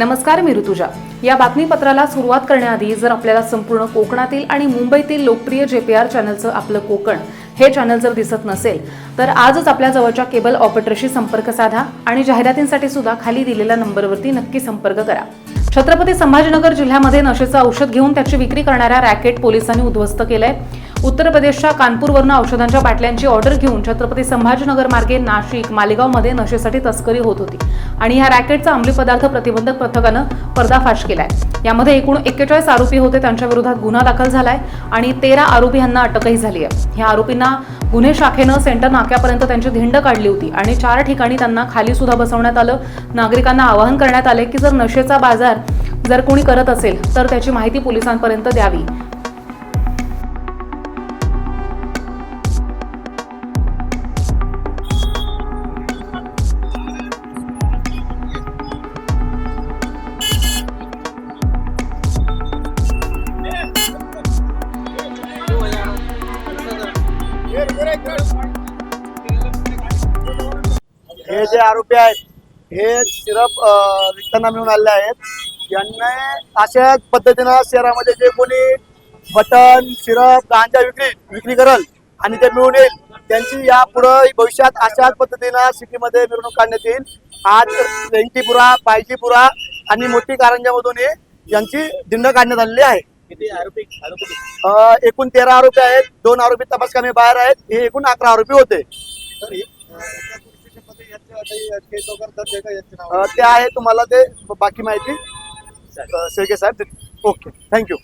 नमस्कार मी ऋतुजा. या बातमीपत्राला सुरुवात करण्याआधी जर आपल्याला संपूर्ण कोकणातील आणि मुंबईतील लोकप्रिय जे पी आर चॅनलचं आपलं कोकण हे चॅनल जर दिसत नसेल तर आजच आपल्या जवळच्या केबल ऑपरेटरशी संपर्क साधा आणि जाहिरातींसाठी सुद्धा खाली दिलेल्या नंबरवरती नक्की संपर्क करा. छत्रपती संभाजीनगर जिल्ह्यामध्ये नशेचं औषध घेऊन त्याची विक्री करणाऱ्या रॅकेट पोलिसांनी उद्ध्वस्त केलंय. उत्तर प्रदेशच्या कानपूरवरून औषधांच्या बाटल्यांची ऑर्डर घेऊन छत्रपती संभाजीनगर मार्गे नाशिक मालेगावमध्ये नशेसाठी तस्करी होत होती आणि ह्या रॅकेटचा अंमली पदार्थ प्रतिबंधक पथकानं पर्दाफाश केलाय. यामध्ये एकूण एक्केचाळीस आरोपी होते त्यांच्या विरोधात गुन्हा दाखल झालाय आणि तेरा आरोपी यांना अटकही झाली आहे. ह्या आरोपींना गुन्हे शाखेनं सेंटर नाक्यापर्यंत त्यांची धिंड काढली होती आणि चार ठिकाणी त्यांना खाली सुद्धा बसवण्यात आलं. नागरिकांना आवाहन करण्यात आले की जर नशेचा बाजार जर कोणी करत असेल तर त्याची माहिती पोलिसांपर्यंत द्यावी. हे जे आरोपी आहेत हे सिरप विकताना मिळून आलेले आहेत. यांना अशाच पद्धतीनं शहरामध्ये जे कोणी बटन सिरप गांजा विक्री विक्री करल आणि ते मिळून येईल त्यांची या पुढे भविष्यात अशाच पद्धतीनं सिटीमध्ये मिरवणूक काढण्यात येईल. आज रेंटीपुरा पायजीपुरा आणि मोठी कारंजामधून यांची दिंड काढण्यात आलेली आहे. किती आरोपी आरोपी अं, एकूण तेरा आरोपी आहेत दोन आरोपी तपासकामी बाहेर आहेत हे एकूण अकरा आरोपी होते. ते आहे तुम्हाला ते बाकी माहिती. शेळके साहेब ओके थँक्यू.